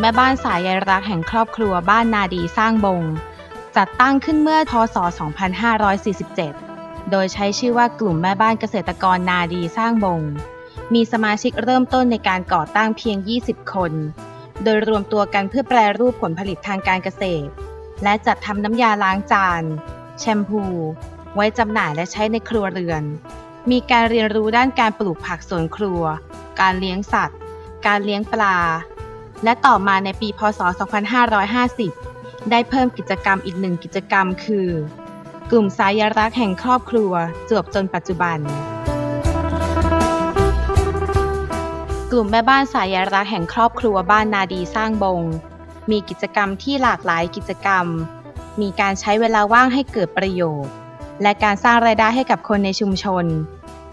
แม่บ้านสายใยรักแห่งครอบครัวบ้านนาดีสร้างบง จัดตั้งขึ้นเมื่อพศ 2547 โดยใช้ชื่อว่ากลุ่มแม่บ้านเกษตรกรนาดีสร้างบง มีสมาชิกเริ่มต้นในการก่อตั้งเพียง 20 คน โดยรวมตัวกันเพื่อแปรรูปผลผลิตทางการเกษตร และจัดทำน้ำยาล้างจาน แชมพู ไว้จำหน่ายและใช้ในครัวเรือน มีการเรียนรู้ด้านการปลูกผักสวนครัว การเลี้ยงสัตว์ การเลี้ยงปลา และต่อมาในปีพศ 2550 ได้เพิ่มกิจกรรมอีกหนึ่งกิจกรรมคือ กลุ่มสายรักแห่งครอบครัวจวบจนปัจจุบัน กลุ่มแม่บ้านสายรักแห่งครอบครัวบ้านนาดีสร้างบง มีกิจกรรมที่หลากหลายกิจกรรม มีการใช้เวลาว่างให้เกิดประโยชน์ และการสร้างรายได้ให้กับคนในชุมชน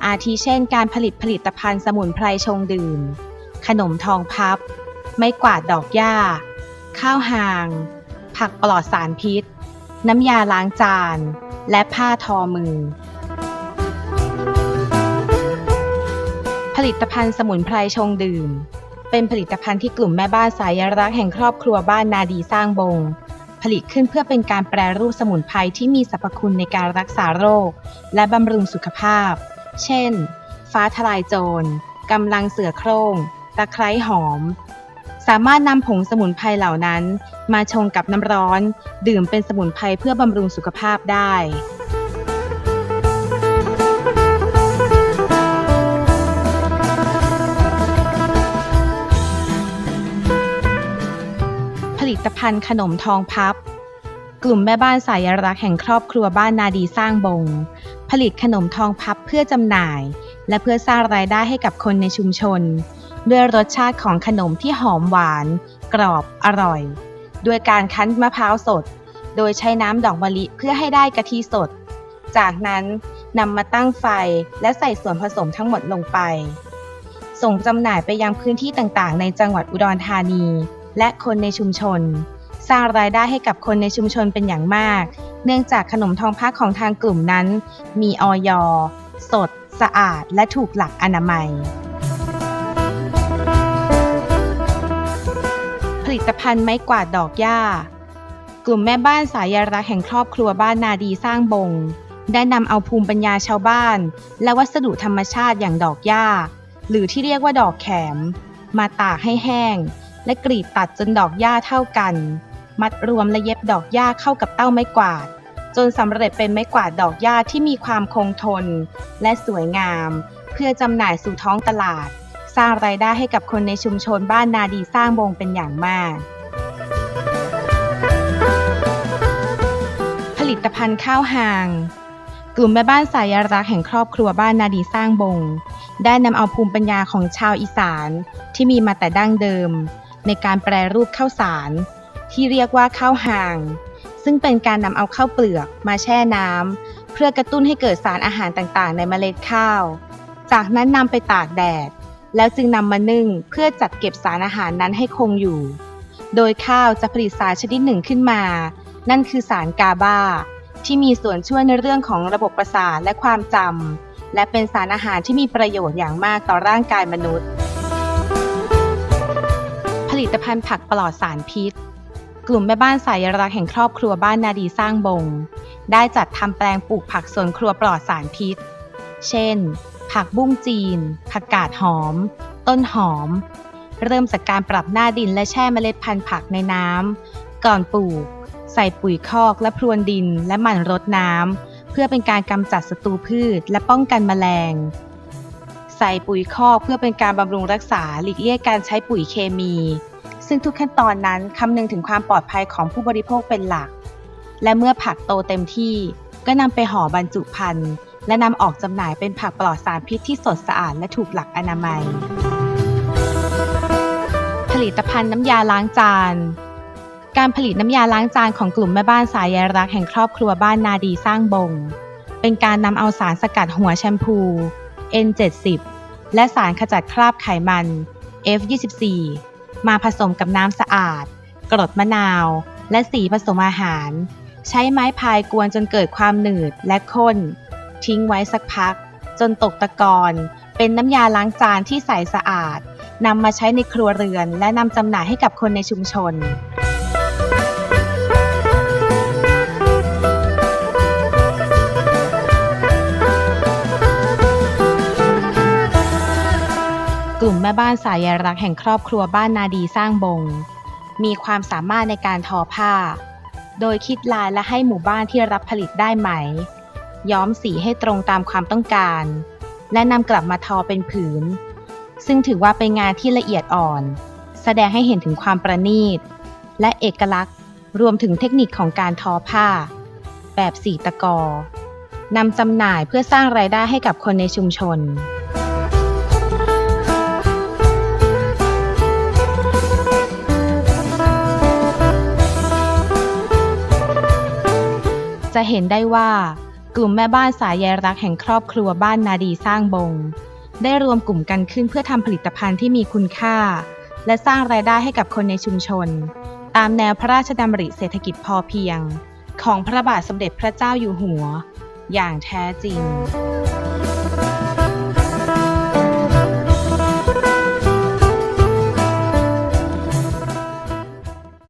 อาทิเช่น การผลิตผลิตภัณฑ์สมุนไพรชงดื่ม ขนมทองพับ ไม้กวาดดอกหญ้า ข้าวหาง ผักปลอดสารพิษ น้ำยาล้างจาน และผ้าทอมือ ผลิตภัณฑ์สมุนไพรชงดื่ม เป็นผลิตภัณฑ์ที่กลุ่มแม่บ้านสายรักแห่งครอบครัวบ้านนาดีสร้างบงผลิตขึ้นเพื่อเป็นการแปรรูปสมุนไพรที่มีสรรพคุณในการรักษาโรค และบำรุงสุขภาพ เช่น ฟ้าทลายโจร กำลังเสือโคร่ง ตะไคร้หอม สามารถนำผงสมุนไพรเหล่านั้น มาชงกับน้ำร้อน ดื่มเป็นสมุนไพรเพื่อบำรุงสุขภาพได้ผลิตภัณฑ์ขนมทองพับ กลุ่มแม่บ้านสายรักแห่งครอบครัวบ้านนาดีสร้างบง ผลิตขนมทองพับเพื่อจำหน่าย และเพื่อสร้างรายได้ให้กับคนในชุมชน ด้วยรสชาติของขนมที่หอมหวาน กรอบอร่อย ด้วยการคั้นมะพร้าวสด โดยใช้น้ำดอกมะลิเพื่อให้ได้กะทิสด จากนั้นนำมาตั้งไฟและใส่ส่วนผสมทั้งหมดลงไป ส่งจำหน่ายไปยังพื้นที่ต่างๆ ในจังหวัดอุดรธานี และคนในชุมชน สร้างรายได้ให้กับคนในชุมชนเป็นอย่างมาก เนื่องจากขนมทองพักของทางกลุ่มนั้น มีออยสด สะอาด และถูกหลักอนามัย ผลิตภัณฑ์ไม้กวาดดอกหญ้า กลุ่มแม่บ้านสายรักแห่งครอบครัวบ้านนาดีสร้างบง ได้นำเอาภูมิปัญญาชาวบ้าน และวัสดุธรรมชาติอย่างดอกหญ้า หรือที่เรียกว่าดอกแขม มาตากให้แห้ง และกรีดตัดจนดอกหญ้าเท่ากัน มัดรวมและเย็บดอกหญ้าเข้ากับเต้าไม้กวาด จนสำเร็จเป็นไม้กวาดดอกหญ้าที่มีความคงทน และสวยงาม เพื่อจำหน่ายสู่ท้องตลาด สร้างรายได้ให้กับคนในชุมชนบ้านนาดีสร้างบงเป็นอย่างมาก ผลิตภัณฑ์ข้าวหาง กลุ่มแม่บ้านสายรักแห่งครอบครัวบ้านนาดีสร้างบง ได้นำเอาภูมิปัญญาของชาวอีสานที่มีมาแต่ดั้งเดิม ในการแปรรูปข้าวสาร ที่เรียกว่าข้าวหาง ซึ่งเป็นการนำเอาข้าวเปลือกมาแช่น้ำเพื่อกระตุ้นให้เกิดสารอาหารต่างๆ ในเมล็ดข้าว จากนั้นนำไปตากแดด แล้วจึงนำมานึ่งเพื่อจัดเก็บสารอาหารนั้นให้คงอยู่ โดยข้าวจะผลิตสารชนิดหนึ่งขึ้นมา นั่นคือสารกาบาที่มีส่วนช่วยในเรื่องของระบบประสาทและความจำและเป็นสารอาหารที่มีประโยชน์อย่างมากต่อร่างกายมนุษย์ ผลิตภัณฑ์ผักปลอดสารพิษ กลุ่มแม่บ้านสายรักแห่งครอบครัวบ้านนาดีสร้างบง ได้จัดทำแปลงปลูกผักสวนครัวปลอดสารพิษ เช่น ผักบุ้งจีน ผักกาดหอม ต้นหอม เริ่มจากการปรับหน้าดินและแช่เมล็ดพันธุ์ผักในน้ำก่อนปลูก ใส่ปุ๋ยคอกและพรวนดินและหมั่นรดน้ำเพื่อเป็นการกำจัดศัตรูพืชและป้องกันแมลง ใส่ปุ๋ยคอกเพื่อเป็นการบำรุงรักษาหลีกเลี่ยงการใช้ปุ๋ยเคมี ซึ่งทุกขั้นตอนนั้นคำนึงถึงความปลอดภัยของผู้บริโภคเป็นหลัก และเมื่อผักโตเต็มที่ก็นำไปห่อบรรจุภัณฑ์ และนำออกจำหน่ายเป็นผักปลอดสารพิษที่สดสะอาดและถูกหลักอนามัย ผลิตภัณฑ์น้ำยาล้างจาน การผลิตน้ำยาล้างจานของกลุ่มแม่บ้านสายใยรักแห่งครอบครัวบ้านนาดีสร้างบง เป็นการนำเอาสารสกัดหัวแชมพู N70 และสารขจัดคราบไขมัน F24 มาผสมกับน้ำสะอาด กรดมะนาว และสีผสมอาหาร ใช้ไม้พายกวนจนเกิดความหนืดและข้น ทิ้งไว้สักพัก จนตกตะกอนเป็นน้ำยาล้างจานที่ใสสะอาดนำมาใช้ในครัวเรือน และนำจำหน่ายให้กับคนในชุมชนกลุ่มแม่บ้านสายรักแห่งครอบครัวบ้านนาดีสร้างบง มีความสามารถในการทอผ้า โดยคิดลายและให้หมู่บ้านที่รับผลิตได้ไหม ย้อมสีให้ตรงตามความต้องการ และนำกลับมาทอเป็นผืน ซึ่งถือว่าเป็นงานที่ละเอียดอ่อน แสดงให้เห็นถึงความประณีต และเอกลักษณ์รวมถึงเทคนิคของการทอผ้า แบบสีตะกอนำจำหน่ายเพื่อสร้างรายได้ให้กับคนในชุมชนจะเห็นได้ว่า กลุ่มแม่บ้านสายใยรักแห่งครอบครัวบ้านนาดีสร้างบง ได้รวมกลุ่มกันขึ้นเพื่อทำผลิตภัณฑ์ที่มีคุณค่า และสร้างรายได้ให้กับคนในชุมชน ตามแนวพระราชดำริเศรษฐกิจพอเพียง ของพระบาทสมเด็จพระเจ้าอยู่หัว อย่างแท้จริง